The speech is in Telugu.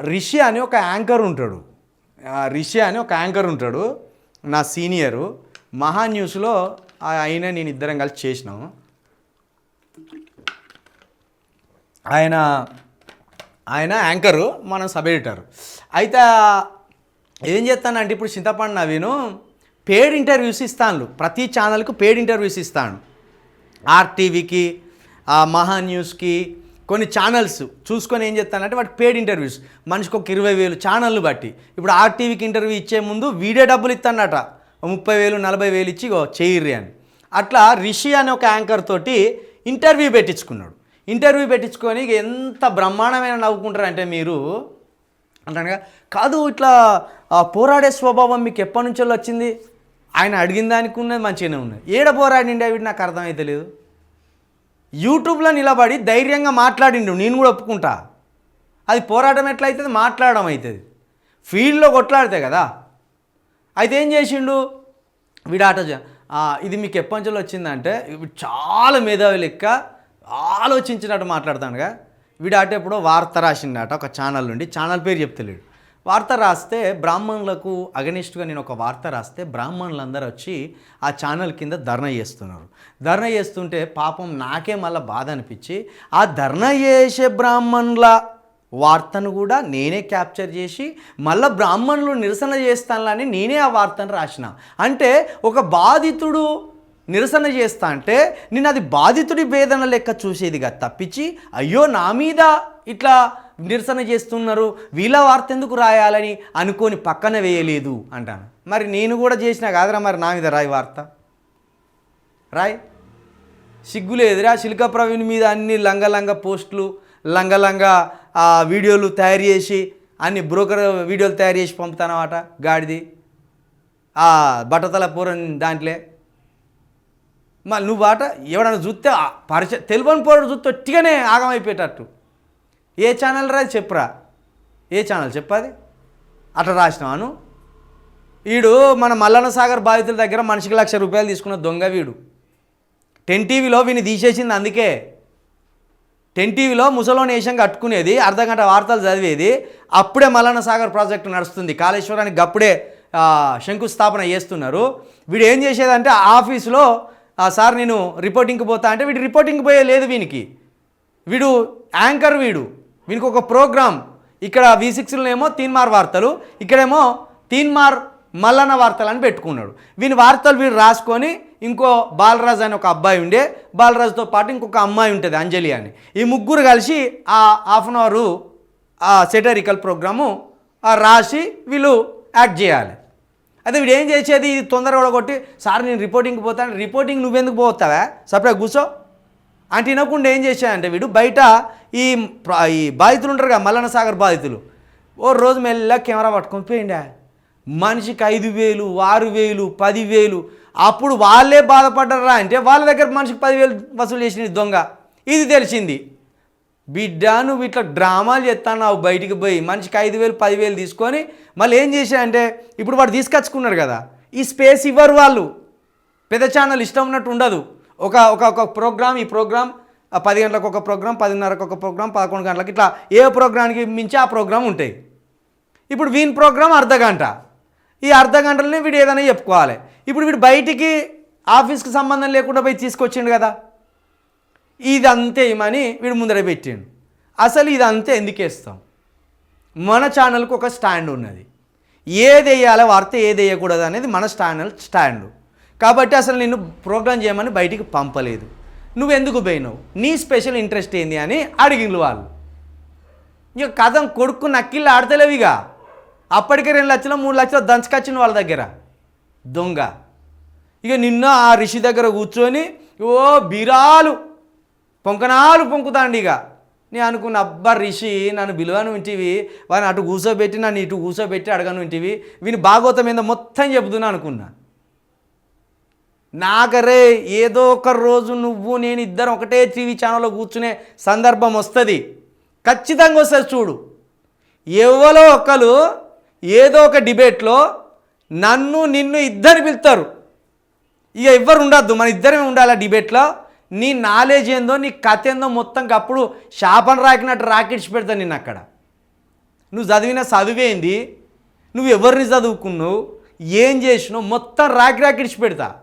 రిషి అని ఒక యాంకర్ ఉంటాడు. రిషి అని ఒక యాంకర్ ఉంటాడు. నా సీనియరు. మహా న్యూస్లో ఆయన నేను ఇద్దరం కలిసి చేసినాము ఆయన ఆయన యాంకరు మనం సబ్ ఎడిటర్. అయితే ఏం చేస్తానంటే ఇప్పుడు చింతపండు నవీను పేడ్ ఇంటర్వ్యూస్ ఇస్తాను ప్రతి ఛానల్కు పేడ్ ఇంటర్వ్యూస్ ఇస్తాను ఆర్టీవీకి మహా న్యూస్కి కొన్ని ఛానల్స్ చూసుకొని ఏం చేస్తానంటే వాటి పేడ్ ఇంటర్వ్యూస్ మనిషికి ఒక ఇరవై వేలు ఛానల్ని బట్టి. ఇప్పుడు ఆర్టీవీకి ఇంటర్వ్యూ ఇచ్చే ముందు వీడియో డబ్బులు ఇస్తానట ముప్పై వేలు నలభై వేలు ఇచ్చి చేయిర్రి అని. అట్లా రిషి అనే ఒక యాంకర్ తోటి ఇంటర్వ్యూ పెట్టించుకున్నాడు. ఇంటర్వ్యూ పెట్టించుకొని ఎంత బ్రహ్మాండమైన నవ్వుకుంటారంటే మీరు అంటానుగా కాదు ఇట్లా ఆ, పోరాడే స్వభావం మీకు ఎప్పటి నుంచో వచ్చింది? ఆయన అడిగిన దానికి ఉన్నది మంచిగానే ఉన్నది. ఏడ పోరాడి అవి నాకు అర్థమైతే లేదు యూట్యూబ్లో నిలబడి ధైర్యంగా మాట్లాడిండు. నేను కూడా ఒప్పుకుంటా. అది పోరాటం ఎట్లయితుంది మాట్లాడడం అవుతుంది ఫీల్డ్లో కొట్లాడితే కదా. అయితే ఏం చేసిండు? వీడాట ఇది మీకు ఎప్పటి నుంచి వచ్చిందంటే చాలా మేధావి లెక్క ఆలోచించినట్టు మాట్లాడతానుగా వీడు ఎప్పుడో వార్త రాసిండట ఒక ఛానల్ నుండి. ఛానల్ పేరు చెప్తలేడు. వార్త రాస్తే బ్రాహ్మణులకు అగనిస్ట్గా నేను ఒక వార్త రాస్తే బ్రాహ్మణులందరూ వచ్చి ఆ ఛానల్ కింద ధర్నా చేస్తున్నారు. ధర్నా చేస్తుంటే పాపం నాకే మళ్ళీ బాధ అనిపించి ఆ ధర్నా చేసే బ్రాహ్మణుల వార్తను కూడా నేనే క్యాప్చర్ చేసి మళ్ళీ బ్రాహ్మణులు నిరసన చేస్తానని నేనే ఆ వార్తను రాసిన. అంటే ఒక బాధితుడు నిరసన చేస్తా అంటే నేను అది బాధితుడి వేదన లెక్క చూసేదిగా తప్పించి అయ్యో నా మీద ఇట్లా నిరసన చేస్తున్నారు వీళ్ళ వార్త ఎందుకు రాయాలని అనుకొని పక్కన వేయలేదు అంటాను. మరి నేను కూడా చేసిన కాదురా మరి నా మీద రాయి వార్త? రాయ్? సిగ్గులేదురా శిల్క ప్రవీణ్ మీద అన్ని లంగలంగ లంగ పోస్టులు లంగలంగ వీడియోలు తయారు చేసి అన్ని బ్రోకర్ వీడియోలు తయారు చేసి పంపుతానమాట గాడిది. ఆ బట్టతల పూరం దాంట్లో. మళ్ళీ నువ్వు బాట ఎవడన్నా చూస్తే ఆ పరిచయ తెలియని పోరాడు చూస్తే ఒట్టిగానే ఆగమైపోయేటట్టు. ఏ ఛానల్ రా చెప్పురా. ఏ ఛానల్ చెప్పాది? అట్లా రాసినాను వీడు మన మల్లన్న సాగర్ బాధితుల దగ్గర మనిషికి లక్ష రూపాయలు తీసుకున్న దొంగ వీడు. టెన్ టీవీలో వీని తీసేసింది అందుకే. టెన్ టీవీలో ముసలోని వేషం కట్టుకునేది అర్ధగంట వార్తలు చదివేది అప్పుడే మల్లన్న సాగర్ ప్రాజెక్టు నడుస్తుంది. కాళేశ్వరానికి అప్పుడే శంకుస్థాపన చేస్తున్నారు. వీడు ఏం చేసేదంటే ఆఫీసులో సార్ నేను రిపోర్టింగ్కి పోతా అంటే వీడు రిపోర్టింగ్కి పోయే లేదు వీనికి. వీడు యాంకర్ వీడు. వీనికి ఒక ప్రోగ్రామ్ ఇక్కడ వి సిక్స్లో ఏమో తీన్మార్ వార్తలు ఇక్కడేమో తీన్మార్ మల్లన్న వార్తలు అని పెట్టుకున్నాడు. వీని వార్తలు వీడు రాసుకొని ఇంకో బాలరాజ్ అనే ఒక అబ్బాయి ఉండే బాలరాజుతో పాటు ఇంకొక అమ్మాయి ఉంటుంది అంజలి అని. ఈ ముగ్గురు కలిసి ఆ హాఫ్ అన్ అవరు ఆ సెటరికల్ ప్రోగ్రాము రాసి వీళ్ళు యాక్ట్ చేయాలి. అదే వీడు ఏం చేసేది? ఇది తొందరగా కొట్టి సార్ నేను రిపోర్టింగ్కి పోతాను. రిపోర్టింగ్ నువ్వెందుకు పోతావా? సపరేట్ కూర్చో. అంటే వినకుండా ఏం చేశాడంటే వీడు బయట ఈ ఈ బాధితులు ఉంటారు కదా మల్లన్న సాగర్ బాధితులు. ఓ రోజు మెల్లగా కెమెరా పట్టుకొని పోయిండా. మనిషికి ఐదు వేలు ఆరు వేలు పదివేలు అప్పుడు వాళ్ళే బాధపడ్డారా అంటే వాళ్ళ దగ్గర మనిషికి పదివేలు వసూలు చేసిన దొంగ. ఇది తెలిసింది. బిడ్డ నువ్వు ఇట్లా డ్రామాలు చేస్తున్నావు బయటికి పోయి. మనిషికి ఐదు వేలు పదివేలు తీసుకొని మళ్ళీ ఏం చేశాయంటే ఇప్పుడు వాడు తీసుకొచ్చుకున్నారు కదా. ఈ స్పేస్ ఇవ్వరు వాళ్ళు. పెద్ద ఛానల్ ఇష్టం ఉన్నట్టు ఉండదు. ఒక ఒక ఒక ప్రోగ్రామ్ ఈ ప్రోగ్రామ్ ఆ పది గంటలకు ఒక ప్రోగ్రామ్ పదిన్నరకు ఒక ప్రోగ్రామ్ పదకొండు గంటలకు ఇట్లా ఏ ప్రోగ్రామ్కి మించి ఆ ప్రోగ్రామ్ ఉంటాయి. ఇప్పుడు వీని ప్రోగ్రామ్ అర్ధ గంట. ఈ అర్ధ గంటలనే వీడు ఏదైనా చెప్పుకోవాలి. ఇప్పుడు వీడు బయటికి ఆఫీస్కి సంబంధం లేకుండా పోయి తీసుకొచ్చిండు కదా. ఇది అంతే ఇమని వీడు ముందర పెట్టిండు. అసలు ఇది అంతే ఎందుకు వేస్తాం? మన ఛానల్కి ఒక స్టాండ్ ఉన్నది. ఏది వేయాలో వార్త ఏది వేయకూడదు అనేది మన ఛానల్ స్టాండ్. కాబట్టి అసలు నిన్ను ప్రోగ్రామ్ చేయమని బయటికి పంపలేదు. నువ్వు ఎందుకు పోయినావు? నీ స్పెషల్ ఇంట్రెస్ట్ ఏంది అని అడిగిండ్రు వాళ్ళు. ఇక కథం కొడుకు నక్కిళ్ళు ఆడతలేవిగా అప్పటికే రెండు లక్షలు మూడు లక్షలు దంచుకొచ్చిన వాళ్ళ దగ్గర. దొంగ. ఇక నిన్న ఆ రిషి దగ్గర కూర్చొని ఓ బిరాలు పొంకనాలు పొంకుతాండి ఇక నేను అనుకున్న అబ్బా రిషి నన్ను బిలువను ఇంటివి వాడిని అటు కూర్చోబెట్టి నన్ను ఇటు కూర్చోబెట్టి అడగను ఇంటివి వీని భాగవతం మీద మొత్తం చెబుతున్నా అనుకున్నా. నాగరే ఏదో ఒక రోజు నువ్వు నేను ఇద్దరం ఒకటే టీవీ ఛానల్లో కూర్చునే సందర్భం వస్తుంది. ఖచ్చితంగా వస్తుంది చూడు. ఎవరో ఒకరు ఏదో ఒక డిబేట్లో నన్ను నిన్ను ఇద్దరు పిలుస్తారు. ఇక ఎవ్వరు ఉండద్దు మన ఇద్దరమే ఉండాలి ఆ డిబేట్లో. నీ నాలెడ్జ్ ఏందో నీ కథ ఏందో మొత్తం అప్పుడు శాపన రాకినట్టు రాకెట్స్ పెడతాను నిన్ను అక్కడ. నువ్వు చదివిన చదివేంది నువ్వు ఎవరిని చదువుకున్నావు? ఏం చేసినావు? మొత్తం రాకి రాకి పెడతా.